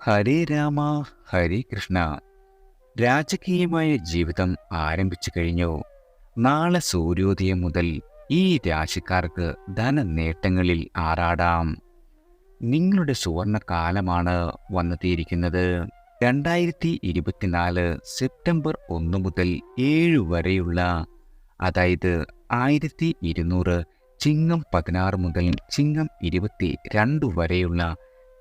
ഹരേ രാമ ഹരേ കൃഷ്ണ. രാജകീയമായ ജീവിതം ആരംഭിച്ചു കഴിഞ്ഞു. നാളെ സൂര്യോദയം മുതൽ ഈ രാശിക്കാർക്ക് ധനനേട്ടങ്ങളിൽ ആറാടാം. നിങ്ങളുടെ സുവർണ കാലമാണ് വന്നെത്തിയിരിക്കുന്നത് രണ്ടായിരത്തി ഇരുപത്തിനാല് സെപ്റ്റംബർ ഒന്ന് മുതൽ ഏഴ് വരെയുള്ള അതായത് ആയിരത്തി ഇരുന്നൂറ് ചിങ്ങം പതിനാറ് മുതൽ ചിങ്ങം ഇരുപത്തി രണ്ട് വരെയുള്ള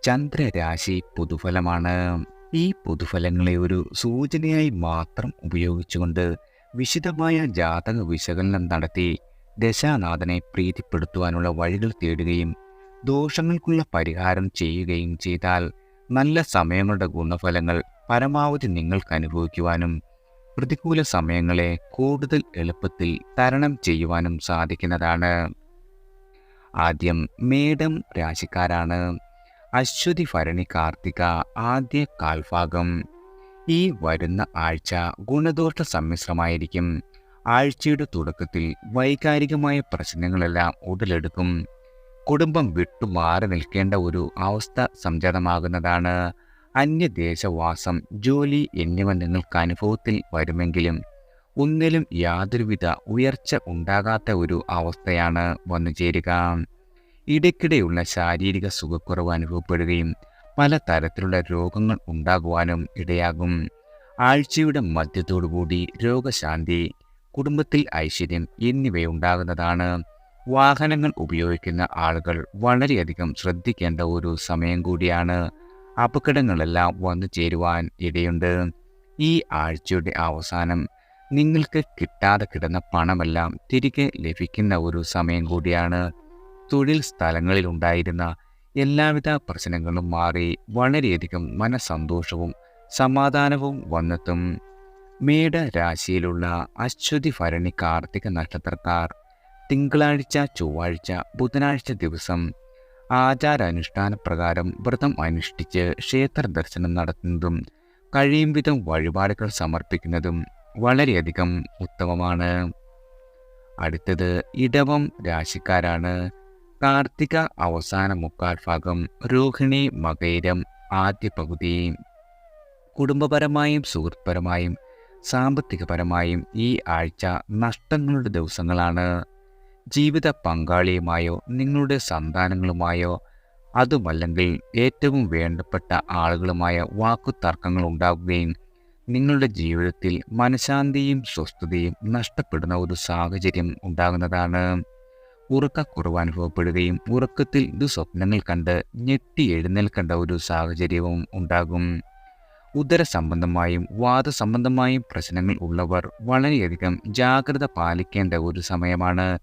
ചന്ദ്രരാശി പൊതുഫലമാണ്. ഈ പൊതുഫലങ്ങളെ ഒരു സൂചനയായി മാത്രം ഉപയോഗിച്ചുകൊണ്ട് വിശദമായ ജാതക വിശകലനം നടത്തി ദശാനാഥനെ പ്രീതിപ്പെടുത്തുവാനുള്ള വഴികൾ തേടുകയും ദോഷങ്ങൾക്കുള്ള പരിഹാരം ചെയ്യുകയും ചെയ്താൽ നല്ല സമയങ്ങളുടെ ഗുണഫലങ്ങൾ പരമാവധി നിങ്ങൾക്ക് അനുഭവിക്കുവാനും പ്രതികൂല സമയങ്ങളെ കൂടുതൽ എളുപ്പത്തിൽ തരണം ചെയ്യുവാനും സാധിക്കുന്നതാണ്. ആദ്യം മേടം രാശിക്കാരാണ്. അശ്വതി ഭരണി കാർത്തിക ആദ്യ കാൽഭാഗം. ഈ വരുന്ന ആഴ്ച ഗുണദോഷ സമ്മിശ്രമായിരിക്കും. ആഴ്ചയുടെ തുടക്കത്തിൽ വൈകാരികമായ പ്രശ്നങ്ങളെല്ലാം ഉടലെടുക്കും. കുടുംബം വിട്ടു മാറി നിൽക്കേണ്ട ഒരു അവസ്ഥ സംജാതമാകുന്നതാണ്. അന്യദേശവാസം ജോലി എന്നിവ നിങ്ങൾക്ക് അനുഭവത്തിൽ വരുമെങ്കിലും ഒന്നിലും യാതൊരുവിധ ഉയർച്ച ഉണ്ടാകാത്ത ഒരു അവസ്ഥയാണ് വന്നു ചേരുക ഇടയ്ക്കിടെയുള്ള ശാരീരിക സുഖക്കുറവ് അനുഭവപ്പെടുകയും പല തരത്തിലുള്ള രോഗങ്ങൾ ഉണ്ടാകുവാനും ഇടയാകും. ആഴ്ചയുടെ മധ്യത്തോടുകൂടി രോഗശാന്തി കുടുംബത്തിൽ ഐശ്വര്യം എന്നിവയുണ്ടാകുന്നതാണ്. വാഹനങ്ങൾ ഉപയോഗിക്കുന്ന ആളുകൾ വളരെയധികം ശ്രദ്ധിക്കേണ്ട ഒരു സമയം കൂടിയാണ്. അപകടങ്ങളെല്ലാം വന്നു ചേരുവാൻ ഇടയുണ്ട്. ഈ ആഴ്ചയുടെ അവസാനം നിങ്ങൾക്ക് കിട്ടാതെ കിടന്ന പണമെല്ലാം തിരികെ ലഭിക്കുന്ന ഒരു സമയം കൂടിയാണ്. തൊഴിൽ സ്ഥലങ്ങളിൽ ഉണ്ടായിരുന്ന എല്ലാവിധ പ്രശ്നങ്ങളും മാറി വളരെയധികം മനസന്തോഷവും സമാധാനവും വന്നെത്തും. മേട രാശിയിലുള്ള അശ്വതി ഭരണി കാർത്തിക നക്ഷത്രക്കാർ തിങ്കളാഴ്ച ചൊവ്വാഴ്ച ബുധനാഴ്ച ദിവസം ആചാരാനുഷ്ഠാന പ്രകാരം വ്രതം അനുഷ്ഠിച്ച് ക്ഷേത്ര ദർശനം നടത്തുന്നതും കഴിയും വിധം വഴിപാടുകൾ സമർപ്പിക്കുന്നതും വളരെയധികം ഉത്തമമാണ്. അടുത്തത് ഇടവം രാശിക്കാരാണ്. കാർത്തിക അവസാന മുക്കാൽ ഭാഗം രോഹിണി മകൈരം ആദ്യ പകുതി. കുടുംബപരമായും സുഹൃത്പരമായും സാമ്പത്തികപരമായും ഈ ആഴ്ച നഷ്ടങ്ങളുടെ ദിവസങ്ങളാണ്. ജീവിത പങ്കാളിയുമായോ നിങ്ങളുടെ സന്താനങ്ങളുമായോ അതുമല്ലെങ്കിൽ ഏറ്റവും വേണ്ടപ്പെട്ട ആളുകളുമായ വാക്കുതർക്കങ്ങൾ ഉണ്ടാകുകയും നിങ്ങളുടെ ജീവിതത്തിൽ മനഃശാന്തിയും സ്വസ്ഥതയും നഷ്ടപ്പെടുന്ന ഒരു സാഹചര്യം ഉണ്ടാകുന്നതാണ്. ഉറക്കക്കുറവ് അനുഭവപ്പെടുകയും ഉറക്കത്തിൽ ദുസ്വപ്നങ്ങൾ കണ്ട് ഞെട്ടി എഴുന്നേൽക്കേണ്ട ഒരു സാഹചര്യവും ഉണ്ടാകും. ഉദര സംബന്ധമായും വാദ സംബന്ധമായും പ്രശ്നങ്ങൾ ഉള്ളവർ വളരെയധികം ജാഗ്രത പാലിക്കേണ്ട ഒരു സമയമാണ്.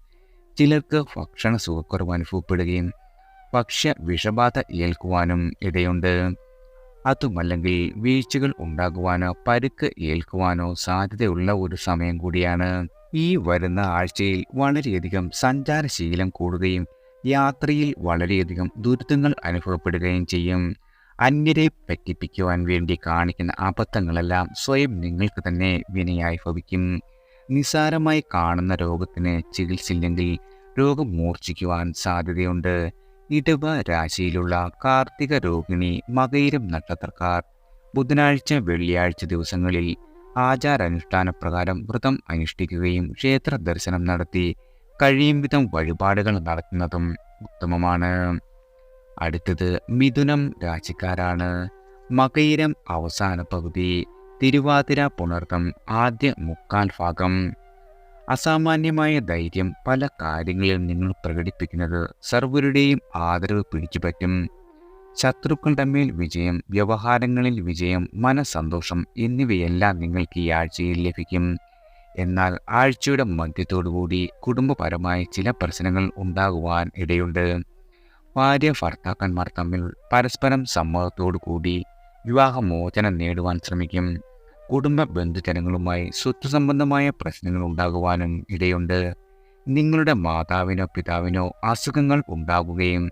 ചിലർക്ക് ഭക്ഷണ സുഖക്കുറവ് അനുഭവപ്പെടുകയും ഭക്ഷ്യ വിഷബാധ ഏൽക്കുവാനും ഇടയുണ്ട്. അതുമല്ലെങ്കിൽ വീഴ്ചകൾ ഉണ്ടാകുവാനോ പരുക്ക് ഏൽക്കുവാനോ സാധ്യതയുള്ള ഒരു സമയം കൂടിയാണ്. ഈ വരുന്ന ആഴ്ചയിൽ വളരെയധികം സഞ്ചാരശീലം കൂടുകയും യാത്രയിൽ വളരെയധികം ദുരിതങ്ങൾ അനുഭവപ്പെടുകയും ചെയ്യും. അന്യരെ പറ്റിപ്പിക്കുവാൻ വേണ്ടി കാണിക്കുന്ന അബദ്ധങ്ങളെല്ലാം സ്വയം നിങ്ങൾക്ക് തന്നെ വിനയായി ഭവിക്കും. നിസാരമായി കാണുന്ന രോഗത്തിന് ചികിത്സയില്ലെങ്കിൽ രോഗം മൂർച്ഛിക്കുവാൻ സാധ്യതയുണ്ട്. ഇടവ രാശിയിലുള്ള കാർത്തിക രോഹിണി മകയിരം നക്ഷത്രക്കാർ. ബുധനാഴ്ച വെള്ളിയാഴ്ച ദിവസങ്ങളിൽ ആചാരാനുഷ്ഠാന പ്രകാരം വ്രതം അനുഷ്ഠിക്കുകയും ക്ഷേത്ര ദർശനം നടത്തി കഴിയും വിധം വഴിപാടുകൾ നടത്തുന്നതും ഉത്തമമാണ്. അടുത്തത് മിഥുനം രാശിക്കാരാണ്. മകയിരം അവസാന പകുതി തിരുവാതിര പുണർത്തം ആദ്യ മുക്കാൽ ഭാഗം. അസാമാന്യമായ ധൈര്യം പല കാര്യങ്ങളിൽ നിങ്ങൾ പ്രകടിപ്പിക്കുന്നത് സർവരുടെയും ആദരവ് പിടിച്ചുപറ്റും. ശത്രുക്കളുടെ മേൽ വിജയം വ്യവഹാരങ്ങളിൽ വിജയം മനസന്തോഷം എന്നിവയെല്ലാം നിങ്ങൾക്ക് ഈ ആഴ്ചയിൽ ലഭിക്കും. എന്നാൽ ആഴ്ചയുടെ മധ്യത്തോടുകൂടി കുടുംബപരമായ ചില പ്രശ്നങ്ങൾ ഉണ്ടാകുവാൻ ഇടയുണ്ട്. ഭാര്യ ഭർത്താക്കന്മാർ തമ്മിൽ പരസ്പരം സമ്മതത്തോടു കൂടി വിവാഹമോചനം നേടുവാൻ ശ്രമിക്കും. കുടുംബ ബന്ധുജനങ്ങളുമായി സ്വത്ത് സംബന്ധമായ പ്രശ്നങ്ങൾ ഉണ്ടാകുവാനും ഇടയുണ്ട്. നിങ്ങളുടെ മാതാവിനോ പിതാവിനോ അസുഖങ്ങൾ ഉണ്ടാകുകയും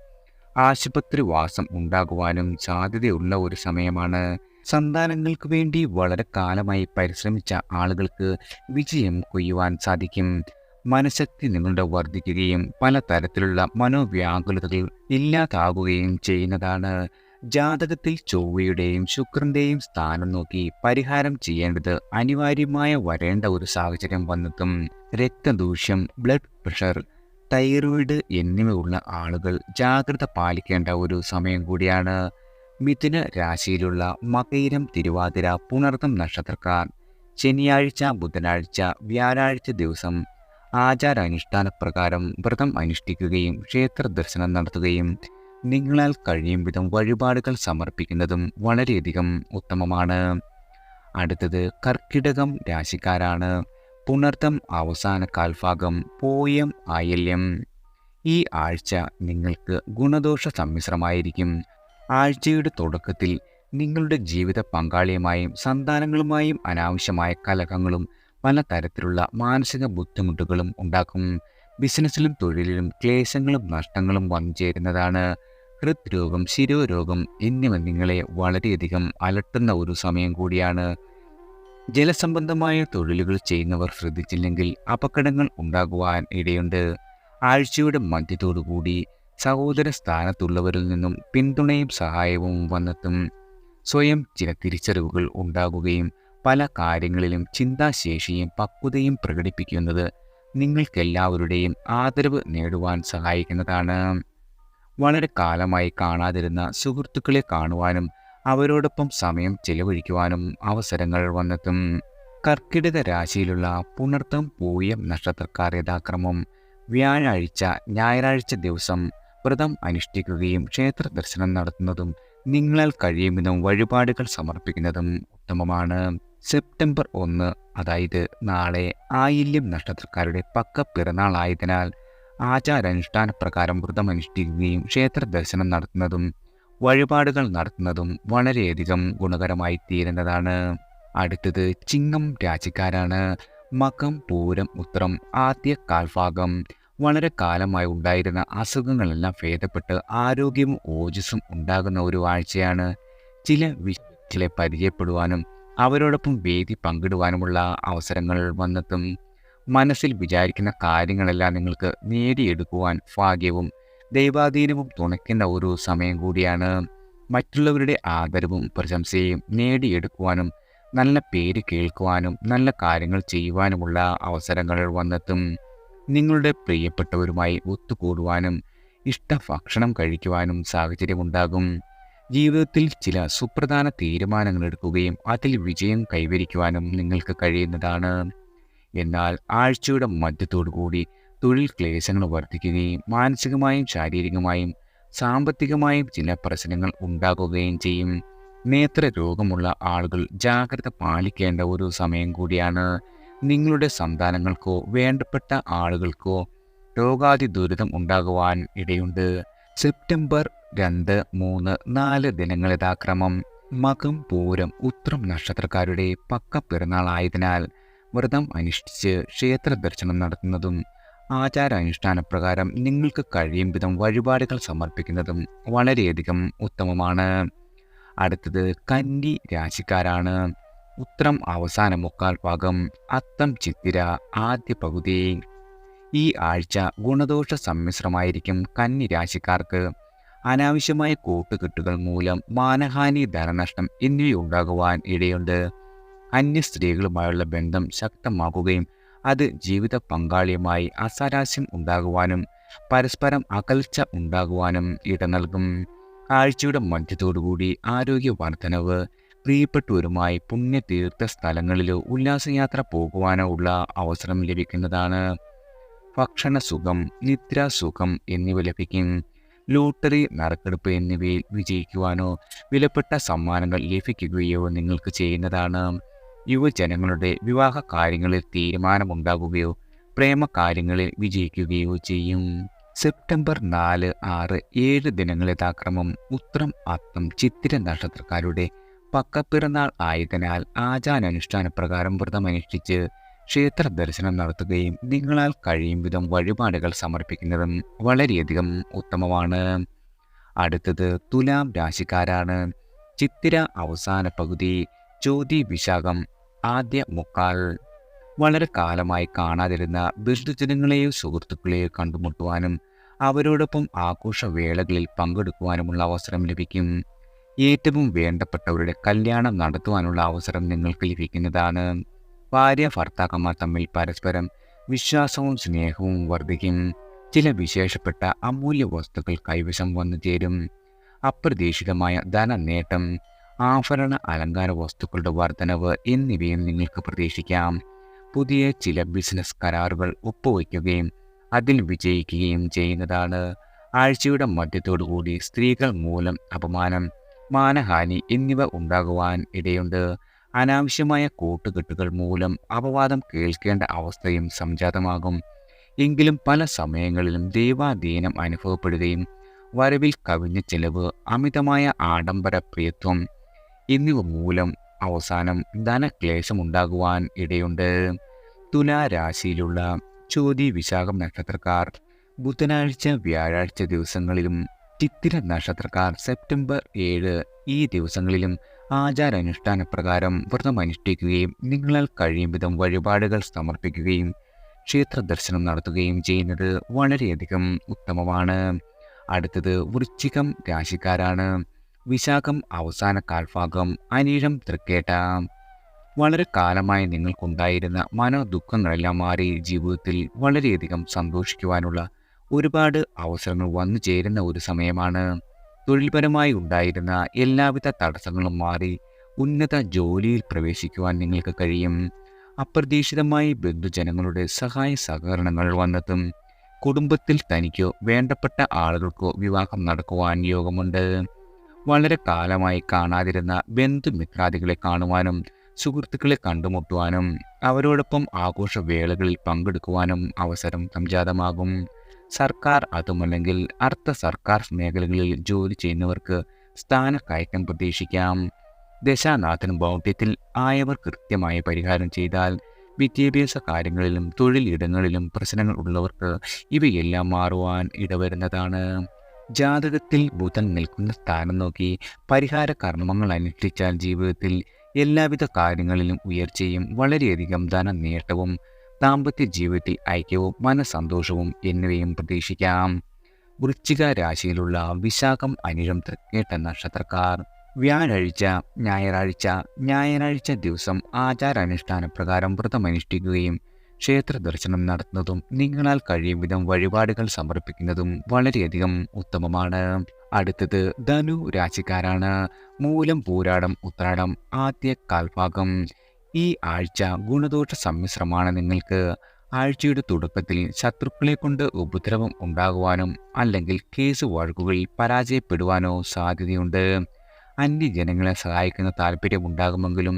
ആശുപത്രി വാസം ഉണ്ടാകുവാനും സാധ്യതയുള്ള ഒരു സമയമാണ്. സന്താനങ്ങൾക്ക് വേണ്ടി വളരെ കാലമായി പരിശ്രമിച്ച ആളുകൾക്ക് വിജയം കൊയ്യുവാൻ സാധിക്കും. മനഃശക്തി നിങ്ങളുടെ വർദ്ധിക്കുകയും പലതരത്തിലുള്ള മനോവ്യാകുലതകൾ ഇല്ലാതാകുകയും ചെയ്യുന്നതാണ്. ജാതകത്തിൽ ചൊവ്വയുടെയും ശുക്രന്റെയും സ്ഥാനം നോക്കി പരിഹാരം ചെയ്യേണ്ടത് അനിവാര്യമായ വരേണ്ട ഒരു സാഹചര്യം വന്നെത്തും രക്തദൂഷ്യം ബ്ലഡ് പ്രഷർ തൈറോയിഡ് എന്നിവയുള്ള ആളുകൾ ജാഗ്രത പാലിക്കേണ്ട ഒരു സമയം കൂടിയാണ്. മിഥുന രാശിയിലുള്ള മകയിരം തിരുവാതിര പുണർത്തം നക്ഷത്രക്കാർ ശനിയാഴ്ച ബുധനാഴ്ച വ്യാഴാഴ്ച ദിവസം ആചാരാനുഷ്ഠാന പ്രകാരം വ്രതം അനുഷ്ഠിക്കുകയും ക്ഷേത്ര ദർശനം നടത്തുകയും നിങ്ങളാൽ കഴിയും വിധം വഴിപാടുകൾ സമർപ്പിക്കുന്നതും വളരെയധികം ഉത്തമമാണ്. അടുത്തത് കർക്കിടകം രാശിക്കാരാണ്. പുണർത്തം അവസാന കാൽഭാഗം പോയം ആയില്യം. ഈ ആഴ്ച നിങ്ങൾക്ക് ഗുണദോഷ സമ്മിശ്രമായിരിക്കും. ആഴ്ചയുടെ തുടക്കത്തിൽ നിങ്ങളുടെ ജീവിത പങ്കാളിയുമായും സന്താനങ്ങളുമായും അനാവശ്യമായ കലഹങ്ങളും പലതരത്തിലുള്ള മാനസിക ബുദ്ധിമുട്ടുകളും ഉണ്ടാക്കും. ബിസിനസ്സിലും തൊഴിലിലും ക്ലേശങ്ങളും നഷ്ടങ്ങളും വന്നു ചേരുന്നതാണ് ഹൃദ്രോഗം ശിരോരോഗം എന്നിവ നിങ്ങളെ വളരെയധികം അലട്ടുന്ന ഒരു സമയം കൂടിയാണ്. ജലസംബന്ധമായ തൊഴിലുകൾ ചെയ്യുന്നവർ ശ്രദ്ധിച്ചില്ലെങ്കിൽ അപകടങ്ങൾ ഉണ്ടാകുവാൻ ഇടയുണ്ട്. ആഴ്ചയുടെ മധ്യത്തോടുകൂടി സഹോദര സ്ഥാനത്തുള്ളവരിൽ നിന്നും പിന്തുണയും സഹായവും വന്നെത്തും. സ്വയം ചില തിരിച്ചറിവുകൾ ഉണ്ടാകുകയും പല കാര്യങ്ങളിലും ചിന്താശേഷിയും പക്വതയും പ്രകടിപ്പിക്കുന്നത് നിങ്ങൾക്കെല്ലാവരുടെയും ആദരവ് നേടുവാൻ സഹായിക്കുന്നതാണ്. വളരെ കാലമായി കാണാതിരുന്ന സുഹൃത്തുക്കളെ കാണുവാനും അവരോടൊപ്പം സമയം ചെലവഴിക്കുവാനും അവസരങ്ങൾ വന്നെത്തും. കർക്കിടക രാശിയിലുള്ള പുണർത്തം പൂയം നക്ഷത്രക്കാർ യഥാക്രമം വ്യാഴാഴ്ച ഞായറാഴ്ച ദിവസം വ്രതം അനുഷ്ഠിക്കുകയും ക്ഷേത്ര ദർശനം നടത്തുന്നതും നിങ്ങളാൽ കഴിയുമെന്നും വഴിപാടുകൾ സമർപ്പിക്കുന്നതും ഉത്തമമാണ്. സെപ്റ്റംബർ ഒന്ന് അതായത് നാളെ ആയില്യം നക്ഷത്രക്കാരുടെ പക്ക പിറന്നാളായതിനാൽ ആചാരാനുഷ്ഠാന പ്രകാരം വ്രതം അനുഷ്ഠിക്കുകയും ക്ഷേത്ര ദർശനം നടത്തുന്നതും വഴിപാടുകൾ നടത്തുന്നതും വളരെയധികം ഗുണകരമായി തീരുന്നതാണ്. അടുത്തത് ചിങ്ങം രാജിക്കാരാണ്. മകം പൂരം ഉത്രം ആദ്യ കാൽഭാഗം. വളരെ കാലമായി ഉണ്ടായിരുന്ന അസുഖങ്ങളെല്ലാം ഭേദപ്പെട്ട് ആരോഗ്യവും ഓജസ്സും ഉണ്ടാകുന്ന ഒരു ആഴ്ചയാണ്. ചില വ്യക്തികളെ പരിചയപ്പെടുവാനും അവരോടൊപ്പം വേദി പങ്കിടുവാനുമുള്ള അവസരങ്ങൾ വന്നെത്തും. മനസ്സിൽ വിചാരിക്കുന്ന കാര്യങ്ങളെല്ലാം നിങ്ങൾക്ക് നേടിയെടുക്കുവാൻ ഭാഗ്യവും ദൈവാധീനവും തുണയ്ക്കുന്ന ഒരു സമയം കൂടിയാണ് മറ്റുള്ളവരുടെ ആദരവും പ്രശംസയും നേടിയെടുക്കുവാനും നല്ല പേര് കേൾക്കുവാനും നല്ല കാര്യങ്ങൾ ചെയ്യുവാനുമുള്ള അവസരങ്ങൾ വന്നെത്തും. നിങ്ങളുടെ പ്രിയപ്പെട്ടവരുമായി ഒത്തുകൂടുവാനും ഇഷ്ട ഭക്ഷണം കഴിക്കുവാനും സാഹചര്യമുണ്ടാകും. ജീവിതത്തിൽ ചില സുപ്രധാന തീരുമാനങ്ങൾ എടുക്കുകയും അതിൽ വിജയം കൈവരിക്കുവാനും നിങ്ങൾക്ക് കഴിയുന്നതാണ്. എന്നാൽ ആഴ്ചയുടെ മധ്യത്തോടുകൂടി തൊഴിൽ ക്ലേശങ്ങൾ വർദ്ധിക്കുകയും മാനസികമായും ശാരീരികമായും സാമ്പത്തികമായും ചില പ്രശ്നങ്ങൾ ഉണ്ടാകുകയും ചെയ്യും. നേത്ര രോഗമുള്ള ആളുകൾ ജാഗ്രത പാലിക്കേണ്ട ഒരു സമയം കൂടിയാണ്. നിങ്ങളുടെ സന്താനങ്ങൾക്കോ വേണ്ടപ്പെട്ട ആളുകൾക്കോ രോഗാതി ദുരിതം ഉണ്ടാകുവാൻ ഇടയുണ്ട്. സെപ്റ്റംബർ രണ്ട് മൂന്ന് നാല് ദിനങ്ങൾ യഥാക്രമം. മകം പൂരം ഉത്രം നക്ഷത്രക്കാരുടെ പക്ക പിറന്നാളായതിനാൽ വ്രതം അനുഷ്ഠിച്ച് ക്ഷേത്ര ദർശനം നടത്തുന്നതും ആചാരാനുഷ്ഠാന പ്രകാരം നിങ്ങൾക്ക് കഴിയും വിധം വഴിപാടുകൾ സമർപ്പിക്കുന്നതും വളരെയധികം ഉത്തമമാണ്. അടുത്തത് കന്നി രാശിക്കാരാണ്. ഉത്രം അവസാന മുക്കാൽ ഭാഗം അത്തം ചിത്തിര ആദ്യ പകുതി. ഈ ആഴ്ച ഗുണദോഷ സമ്മിശ്രമായിരിക്കും കന്നി രാശിക്കാർക്ക്. അനാവശ്യമായ കൂട്ടുകെട്ടുകൾ മൂലം മാനഹാനി ധനനഷ്ടം എന്നിവയുണ്ടാകുവാൻ ഇടയുണ്ട്. അന്യ സ്ത്രീകളുമായുള്ള ബന്ധം ശക്തമാക്കുകയും അത് ജീവിത പങ്കാളിയുമായി അസാരാസ്യം ഉണ്ടാകുവാനും പരസ്പരം അകൽച്ച ഉണ്ടാകുവാനും ഇട നൽകും. ആഴ്ചയുടെ മധ്യത്തോടുകൂടി ആരോഗ്യ വർധനവ് പ്രിയപ്പെട്ടവരുമായി പുണ്യതീർത്ഥ സ്ഥലങ്ങളിലോ ഉല്ലാസയാത്ര പോകുവാനോ ഉള്ള അവസരം ലഭിക്കുന്നതാണ്. ഭക്ഷണസുഖം നിദ്രാസുഖം എന്നിവ ലഭിക്കും. ലോട്ടറി നറുക്കെടുപ്പ് എന്നിവയിൽ വിജയിക്കുവാനോ വിലപ്പെട്ട സമ്മാനങ്ങൾ ലഭിക്കുകയോ നിങ്ങൾക്ക് ചെയ്യുന്നതാണ്. യുവജനങ്ങളുടെ വിവാഹ കാര്യങ്ങളിൽ തീരുമാനമുണ്ടാകുകയോ പ്രേമ കാര്യങ്ങളിൽ വിജയിക്കുകയോ ചെയ്യും. സെപ്റ്റംബർ നാല് ആറ് ഏഴ് ദിനങ്ങളിൽ താക്രമം ഉത്രം അത്തം ചിത്തിര നക്ഷത്രക്കാരുടെ പക്കപ്പിറന്നാൾ ആയതിനാൽ ആചാരാനുഷ്ഠാന പ്രകാരം വ്രതമനുഷ്ഠിച്ച് ക്ഷേത്ര ദർശനം നടത്തുകയും നിങ്ങളാൽ കഴിയും വിധം വഴിപാടുകൾ സമർപ്പിക്കുന്നതും വളരെയധികം ഉത്തമമാണ്. അടുത്തത് തുലാം രാശിക്കാരാണ്. ചിത്തിര അവസാന പകുതി ജ്യോതി വിശാഖം ആദ്യ മുക്കാൽ. വളരെ കാലമായി കാണാതിരുന്ന ബന്ധുജനങ്ങളെയോ സുഹൃത്തുക്കളെയോ കണ്ടുമുട്ടുവാനും അവരോടൊപ്പം ആഘോഷവേളകളിൽ പങ്കെടുക്കുവാനുമുള്ള അവസരം ലഭിക്കും. ഏറ്റവും വേണ്ടപ്പെട്ടവരുടെ കല്യാണം നടത്തുവാനുള്ള അവസരം നിങ്ങൾക്ക് ലഭിക്കുന്നതാണ്. ഭാര്യ ഭർത്താക്കന്മാർ തമ്മിൽ പരസ്പരം വിശ്വാസവും സ്നേഹവും വർദ്ധിക്കും. ചില വിശേഷപ്പെട്ട അമൂല്യ വസ്തുക്കൾ കൈവശം വന്നു ചേരും അപ്രതീക്ഷിതമായ ധനനേട്ടം ആഭരണ അലങ്കാര വസ്തുക്കളുടെ വർധനവ് എന്നിവയും നിങ്ങൾക്ക് പ്രതീക്ഷിക്കാം. പുതിയ ചില ബിസിനസ് കരാറുകൾ ഒപ്പുവയ്ക്കുകയും അതിൽ വിജയിക്കുകയും ചെയ്യുന്നതാണ്. ആഴ്ചയുടെ മധ്യത്തോടുകൂടി സ്ത്രീകൾ മൂലം അപമാനം മാനഹാനി എന്നിവ ഉണ്ടാകുവാൻ ഇടയുണ്ട്. അനാവശ്യമായ കൂട്ടുകെട്ടുകൾ മൂലം അപവാദം കേൾക്കേണ്ട അവസ്ഥയും സംജാതമാകും. എങ്കിലും പല സമയങ്ങളിലും ദൈവാധീനം അനുഭവപ്പെടുകയും വരവിൽ കവിഞ്ഞ ചെലവ് അമിതമായ ആഡംബര പ്രിയത്വം എന്നിവ മൂലം അവസാനം ധനക്ലേശമുണ്ടാകുവാൻ ഇടയുണ്ട്. തുലാരാശിയിലുള്ള ചോതി വിശാഖം നക്ഷത്രക്കാർ ബുധനാഴ്ച വ്യാഴാഴ്ച ദിവസങ്ങളിലും ചിത്തിര നക്ഷത്രക്കാർ സെപ്റ്റംബർ ഏഴ് ഈ ദിവസങ്ങളിലും ആചാരാനുഷ്ഠാന പ്രകാരം വ്രതം അനുഷ്ഠിക്കുകയും നിങ്ങളാൽ കഴിയും വിധം വഴിപാടുകൾ സമർപ്പിക്കുകയും ക്ഷേത്ര ദർശനം നടത്തുകയും ചെയ്യുന്നത് വളരെയധികം ഉത്തമമാണ്. അടുത്തത് വൃശ്ചികം രാശിക്കാരാണ്. വിശാഖം അവസാന കാൽഭാഗം. അനീഴം തൃക്കേട്ട. വളരെ കാലമായി നിങ്ങൾക്കുണ്ടായിരുന്ന മനോദുഃഖങ്ങളെല്ലാം മാറി ജീവിതത്തിൽ വളരെയധികം സന്തോഷിക്കുവാനുള്ള ഒരുപാട് അവസരങ്ങൾ വന്നു ചേരുന്ന ഒരു സമയമാണ്. തൊഴിൽപരമായി ഉണ്ടായിരുന്ന എല്ലാവിധ തടസ്സങ്ങളും മാറി ഉന്നത ജോലിയിൽ പ്രവേശിക്കുവാൻ നിങ്ങൾക്ക് കഴിയും. അപ്രതീക്ഷിതമായി ബന്ധുജനങ്ങളുടെ സഹായ സഹകരണങ്ങൾ വന്നെത്തും കുടുംബത്തിൽ തനിക്കോ വേണ്ടപ്പെട്ട ആളുകൾക്കോ വിവാഹം നടക്കുവാൻ യോഗമുണ്ട്. വളരെ കാലമായി കാണാതിരുന്ന ബന്ധുമിത്രാദികളെ കാണുവാനും സുഹൃത്തുക്കളെ കണ്ടുമുട്ടുവാനും അവരോടൊപ്പം ആഘോഷവേളകളിൽ പങ്കെടുക്കുവാനും അവസരം സംജാതമാകും. സർക്കാർ അതുമല്ലെങ്കിൽ അർദ്ധ സർക്കാർ മേഖലകളിൽ ജോലി ചെയ്യുന്നവർക്ക് സ്ഥാനക്കയറ്റം പ്രതീക്ഷിക്കാം. ദശാനാഥൻ ബൗദ്ധ്യത്തിൽ ആയവർ കൃത്യമായി പരിഹാരം ചെയ്താൽ വിദ്യാഭ്യാസ കാര്യങ്ങളിലും തൊഴിലിടങ്ങളിലും പ്രശ്നങ്ങൾ ഉള്ളവർക്ക് ഇവയെല്ലാം മാറുവാൻ ഇടവരുന്നതാണ്. ജാതകത്തിൽ ബുധൻ നിൽക്കുന്ന സ്ഥാനം നോക്കി പരിഹാര കർമ്മങ്ങൾ അനുഷ്ഠിച്ചാൽ ജീവിതത്തിൽ എല്ലാവിധ കാര്യങ്ങളിലും ഉയർച്ചയും വളരെയധികം ധന നേട്ടവും ദാമ്പത്യ ജീവിതത്തിൽ ഐക്യവും മനസന്തോഷവും എന്നിവയും പ്രതീക്ഷിക്കാം. വൃശ്ചിക രാശിയിലുള്ള വിശാഖം അനിഴം തൃക്കേട്ട നക്ഷത്രക്കാർ. വ്യാഴാഴ്ച ഞായറാഴ്ച ഞായറാഴ്ച ദിവസം ആചാരാനുഷ്ഠാന പ്രകാരം വ്രതമനുഷ്ഠിക്കുകയും ക്ഷേത്ര ദർശനം നടത്തുന്നതും നിങ്ങളാൽ കഴിയും വിധം വഴിപാടുകൾ സമർപ്പിക്കുന്നതും വളരെയധികം ഉത്തമമാണ്. അടുത്തത് ധനു രാശിക്കാരാണ്. മൂലം പൂരാടം ഉത്രാടം ആദ്യ കാൽഭാഗം. ഈ ആഴ്ച ഗുണദോഷ സമ്മിശ്രമാണ് നിങ്ങൾക്ക്. ആഴ്ചയുടെ തുടക്കത്തിൽ ശത്രുക്കളെ കൊണ്ട് ഉപദ്രവം ഉണ്ടാകുവാനും അല്ലെങ്കിൽ കേസ് വഴക്കുകളിൽ പരാജയപ്പെടുവാനോ സാധ്യതയുണ്ട്. അന്യജനങ്ങളെ സഹായിക്കുന്ന താല്പര്യമുണ്ടാകുമെങ്കിലും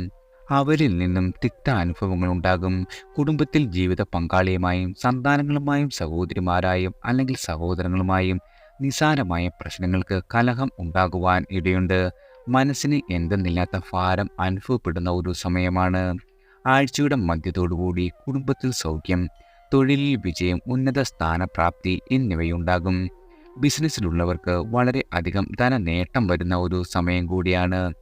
അവരിൽ നിന്നും തിക്ത അനുഭവങ്ങൾ ഉണ്ടാകും. കുടുംബത്തിൽ ജീവിത പങ്കാളിയുമായും സന്താനങ്ങളുമായും സഹോദരിമാരായും അല്ലെങ്കിൽ സഹോദരങ്ങളുമായും നിസാരമായ പ്രശ്നങ്ങൾക്ക് കലഹം ഉണ്ടാകുവാൻ ഇടയുണ്ട്. മനസ്സിന് എന്തെന്നില്ലാത്ത ഭാരം അനുഭവപ്പെടുന്ന ഒരു സമയമാണ്. ആഴ്ചയുടെ മധ്യത്തോടുകൂടി കുടുംബത്തിൽ സൗഖ്യം തൊഴിലിൽ വിജയം ഉന്നത സ്ഥാനപ്രാപ്തി എന്നിവയുണ്ടാകും. ബിസിനസ്സിലുള്ളവർക്ക് വളരെ അധികം ധന നേട്ടം വരുന്ന ഒരു സമയം കൂടിയാണ്.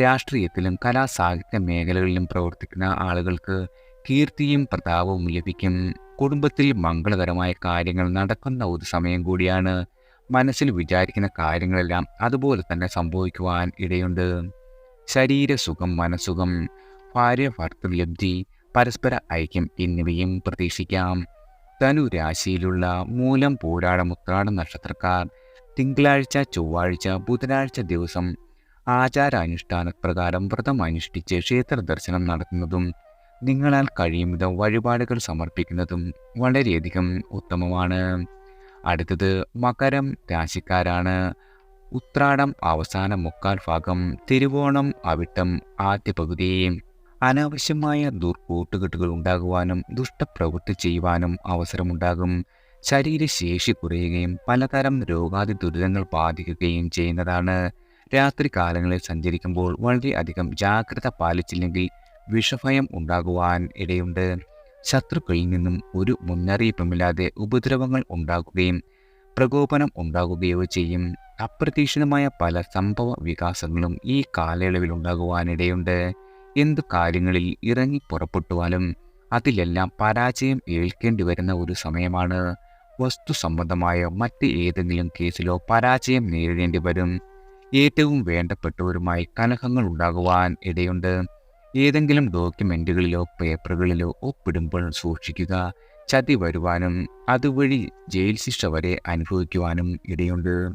രാഷ്ട്രീയത്തിലും കലാസാഹിത്യ മേഖലകളിലും പ്രവർത്തിക്കുന്ന ആളുകൾക്ക് കീർത്തിയും പ്രതാപവും ലഭിക്കും. കുടുംബത്തിൽ മംഗളകരമായ കാര്യങ്ങൾ നടക്കുന്ന ഒരു സമയം കൂടിയാണ് മനസ്സിൽ വിചാരിക്കുന്ന കാര്യങ്ങളെല്ലാം അതുപോലെ തന്നെ സംഭവിക്കുവാൻ ഇടയുണ്ട്. ശരീരസുഖം മനസ്സുഖം ഭാര്യ ഭർത്തൃലബ്ധി പരസ്പര ഐക്യം എന്നിവയും പ്രതീക്ഷിക്കാം. ധനു രാശിയിലുള്ള മൂലം പൂരാട മുത്രാട നക്ഷത്രക്കാർ തിങ്കളാഴ്ച ചൊവ്വാഴ്ച ബുധനാഴ്ച ദിവസം ആചാരാനുഷ്ഠാന പ്രകാരം വ്രതം അനുഷ്ഠിച്ച് ക്ഷേത്ര ദർശനം നടത്തുന്നതും നിങ്ങളാൽ കഴിയും വിധം വഴിപാടുകൾ സമർപ്പിക്കുന്നതും വളരെയധികം ഉത്തമമാണ്. അടുത്തത് മകരം രാശിക്കാരാണ്. ഉത്രാടം അവസാന മുക്കാൽ ഭാഗം തിരുവോണം അവിട്ടം ആദ്യ പകുതി അനാവശ്യമായ ദുർകൂട്ടുകെട്ടുകൾ ഉണ്ടാകുവാനും ദുഷ്ടപ്രവൃത്തി ചെയ്യുവാനും അവസരമുണ്ടാകും. ശരീരശേഷി കുറയുകയും പലതരം രോഗാതി ദുരിതങ്ങൾ ബാധിക്കുകയും ചെയ്യുന്നതാണ്. രാത്രി കാലങ്ങളിൽ സഞ്ചരിക്കുമ്പോൾ വളരെയധികം ജാഗ്രത പാലിച്ചില്ലെങ്കിൽ വിഷഭയം ഉണ്ടാകുവാൻ ഇടയുണ്ട്. ശത്രുക്കളിൽ നിന്നും ഒരു മുന്നറിയിപ്പുമില്ലാതെ ഉപദ്രവങ്ങൾ ഉണ്ടാകുകയും പ്രകോപനം ഉണ്ടാകുകയോ ചെയ്യും. അപ്രതീക്ഷിതമായ പല സംഭവ വികാസങ്ങളും ഈ കാലയളവിൽ ഉണ്ടാകുവാനിടയുണ്ട് എന്തു കാര്യങ്ങളിൽ ഇറങ്ങി പുറപ്പെട്ടുവാനും അതിലെല്ലാം പരാജയം ഏൽക്കേണ്ടി വരുന്ന ഒരു സമയമാണ്. വസ്തു സംബന്ധമായ മറ്റ് ഏതെങ്കിലും കേസിലോ പരാജയം നേരിടേണ്ടി വരും. ഏറ്റവും വേണ്ടപ്പെട്ടവരുമായി കലഹങ്ങൾ ഉണ്ടാകുവാൻ ഇടയുണ്ട്. ഏതെങ്കിലും ഡോക്യുമെന്റുകളിലോ പേപ്പറുകളിലോ ഒപ്പിടുമ്പോൾ സൂക്ഷിക്കുക ചതി വരുവാനും അതുവഴി ജയിൽ ശിക്ഷ വരെ അനുഭവിക്കുവാനും ഇടയുണ്ട്.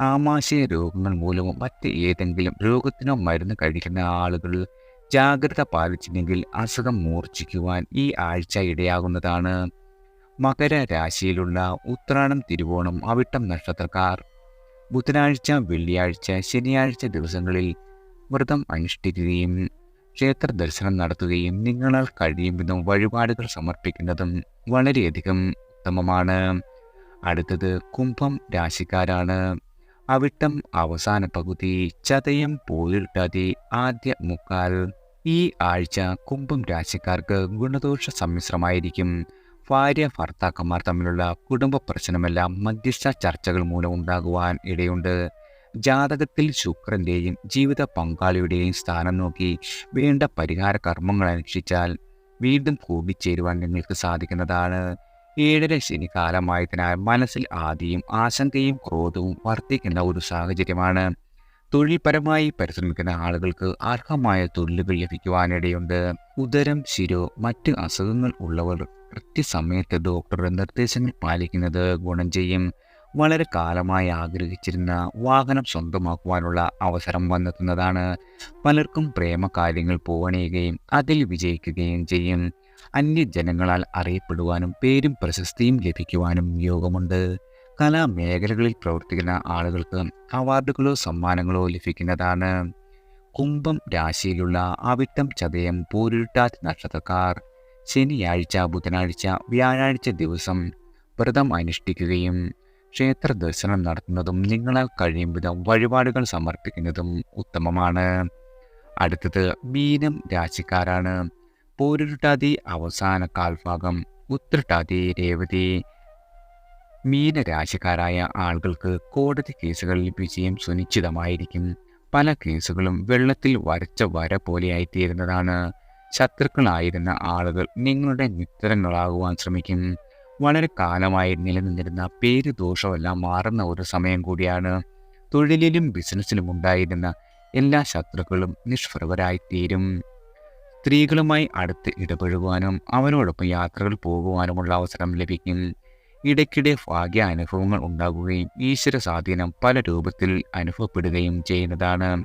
ആമാശയ രോഗങ്ങൾ മൂലമോ മറ്റ് ഏതെങ്കിലും രോഗത്തിനോ മരുന്ന് കഴിക്കുന്ന ആളുകൾ ജാഗ്രത പാലിച്ചില്ലെങ്കിൽ അസുഖം മൂർച്ഛിക്കുവാൻ ഈ ആഴ്ച ഇടയാകുന്നതാണ്. മകര രാശിയിലുള്ള ഉത്രാണം തിരുവോണം അവിട്ടം നക്ഷത്രക്കാർ ബുധനാഴ്ച വെള്ളിയാഴ്ച ശനിയാഴ്ച ദിവസങ്ങളിൽ വ്രതം അനുഷ്ഠിക്കുകയും ക്ഷേത്ര ദർശനം നടത്തുകയും നിങ്ങളാൽ കഴിയും വിധം വഴിപാടുകൾ സമർപ്പിക്കുന്നതും വളരെയധികം ഉത്തമമാണ്. അടുത്തത് കുംഭം രാശിക്കാരാണ്. അവിട്ടം അവസാന പകുതി ചതയം പോയിട്ടാതി ആദ്യ മുക്കാൽ. ഈ ആഴ്ച കുംഭം രാശിക്കാർക്ക് ഗുണദോഷ സമ്മിശ്രമായിരിക്കും. ഭാര്യ ഭർത്താക്കന്മാർ തമ്മിലുള്ള കുടുംബ പ്രശ്നമെല്ലാം മധ്യസ്ഥ ചർച്ചകൾ മൂലം ഉണ്ടാകുവാൻ ഇടയുണ്ട്. ജാതകത്തിൽ ശുക്രന്റെയും ജീവിത പങ്കാളിയുടെയും സ്ഥാനം നോക്കി വേണ്ട പരിഹാര കർമ്മങ്ങൾ അനുഷ്ഠിച്ചാൽ വീണ്ടും കൂടിച്ചേരുവാൻ നിങ്ങൾക്ക് സാധിക്കുന്നതാണ്. ഏഴര ശനി കാലമായതിനാൽ മനസ്സിൽ ആദിയും ആശങ്കയും ക്രോധവും വർദ്ധിക്കുന്ന ഒരു സാഹചര്യമാണ്. തൊഴിൽപരമായി പരിശ്രമിക്കുന്ന ആളുകൾക്ക് അർഹമായ തൊഴിലുകൾ ലഭിക്കുവാനിടയുണ്ട്. ഉദരം ശിരോ മറ്റ് അസുഖങ്ങൾ ഉള്ളവർ കൃത്യസമയത്ത് ഡോക്ടറുടെ നിർദ്ദേശങ്ങൾ പാലിക്കുന്നത് ഗുണം ചെയ്യും. വളരെ കാലമായി ആഗ്രഹിച്ചിരുന്ന വാഹനം സ്വന്തമാക്കുവാനുള്ള അവസരം വന്നെത്തുന്നതാണ്. പലർക്കും പ്രേമകാര്യങ്ങൾ പോവണിയുകയും അതിൽ വിജയിക്കുകയും ചെയ്യും. അന്യജനങ്ങളാൽ അറിയപ്പെടുവാനും പേരും പ്രശസ്തിയും ലഭിക്കുവാനും യോഗമുണ്ട്. കലാമേഖലകളിൽ പ്രവർത്തിക്കുന്ന ആളുകൾക്ക് അവാർഡുകളോ സമ്മാനങ്ങളോ ലഭിക്കുന്നതാണ്. കുംഭം രാശിയിലുള്ള അവിട്ടം ചതയം പൂരുട്ടാറ്റ് നക്ഷത്രക്കാർ ശനിയാഴ്ച ബുധനാഴ്ച വ്യാഴാഴ്ച ദിവസം വ്രതം അനുഷ്ഠിക്കുകയും ക്ഷേത്ര ദർശനം നടത്തുന്നതും നിങ്ങളാൽ കഴിയും വിധം വഴിപാടുകൾ സമർപ്പിക്കുന്നതും ഉത്തമമാണ്. അടുത്തത് മീനം രാശിക്കാരാണ്. പൂരുട്ടാതി അവസാന കാൽഭാഗം ഉത്രട്ടാതി രേവതി. മീനരാശിക്കാരായ ആളുകൾക്ക് കോടതി കേസുകളിൽ വിജയം സുനിശ്ചിതമായിരിക്കും. പല കേസുകളും വെള്ളത്തിൽ വരച്ച വര പോലെയായിത്തീരുന്നതാണ്. ശത്രുക്കളായിരുന്ന ആളുകൾ നിങ്ങളുടെ മിത്രങ്ങളാകുവാൻ ശ്രമിക്കും. വളരെ കാലമായി നിലനിന്നിരുന്ന പേര് ദോഷമെല്ലാം മാറുന്ന ഒരു സമയം കൂടിയാണ്. തൊഴിലിലും ബിസിനസ്സിലും ഉണ്ടായിരുന്ന എല്ലാ ശത്രുക്കളും നിഷ്പ്രഭരായിത്തീരും സ്ത്രീകളുമായി അടുത്ത് ഇടപഴകുവാനും അവരോടൊപ്പം യാത്രകൾ പോകുവാനുമുള്ള അവസരം ലഭിക്കും. ഇടയ്ക്കിടെ ഭാഗ്യ അനുഭവങ്ങൾ ഉണ്ടാകുകയും ഈശ്വര സ്വാധീനം പല രൂപത്തിൽ അനുഭവപ്പെടുകയും ചെയ്യുന്നതാണ്.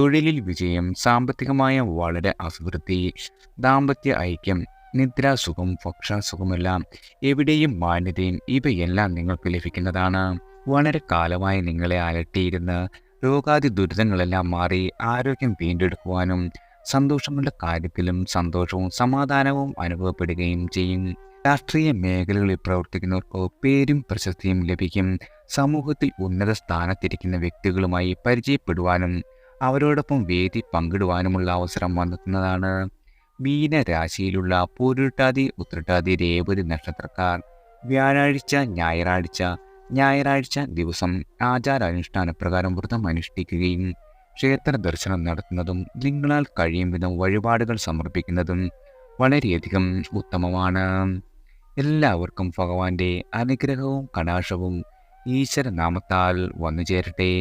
തൊഴിലിൽ വിജയം സാമ്പത്തികമായ വളരെ അഭിവൃദ്ധി ദാമ്പത്യ ഐക്യം നിദ്രാസുഖം ഭക്ഷണസുഖമെല്ലാം എവിടെയും മാന്യതയും ഇവയെല്ലാം നിങ്ങൾക്ക് ലഭിക്കുന്നതാണ്. വളരെ കാലമായി നിങ്ങളെ അലട്ടിയിരുന്ന് രോഗാദി ദുരിതങ്ങളെല്ലാം മാറി ആരോഗ്യം വീണ്ടെടുക്കുവാനും സന്തോഷമുള്ള കാര്യത്തിലും സന്തോഷവും സമാധാനവും അനുഭവപ്പെടുകയും ചെയ്യും. രാഷ്ട്രീയ മേഖലകളിൽ പ്രവർത്തിക്കുന്നവർക്ക് പേരും പ്രശസ്തിയും ലഭിക്കും. സമൂഹത്തിൽ ഉന്നത സ്ഥാനത്തിരിക്കുന്ന വ്യക്തികളുമായി പരിചയപ്പെടുവാനും അവരോടൊപ്പം വേദി പങ്കിടുവാനുമുള്ള അവസരം വന്നെത്തുന്നതാണ് മീനരാശിയിലുള്ള പൂരുട്ടാതി ഉത്രട്ടാതി രേവതി നക്ഷത്രക്കാർ. വ്യാഴാഴ്ച ഞായറാഴ്ച ഞായറാഴ്ച ദിവസം ആചാരാനുഷ്ഠാന പ്രകാരം വ്രതം അനുഷ്ഠിക്കുകയും ക്ഷേത്ര ദർശനം നടത്തുന്നതും നിങ്ങളാൽ കഴിയും വിധം വഴിപാടുകൾ സമർപ്പിക്കുന്നതും വളരെയധികം ഉത്തമമാണ്. എല്ലാവർക്കും ഭഗവാന്റെ അനുഗ്രഹവും കടാശവും ഈശ്വരനാമത്താൽ വന്നു ചേരട്ടെ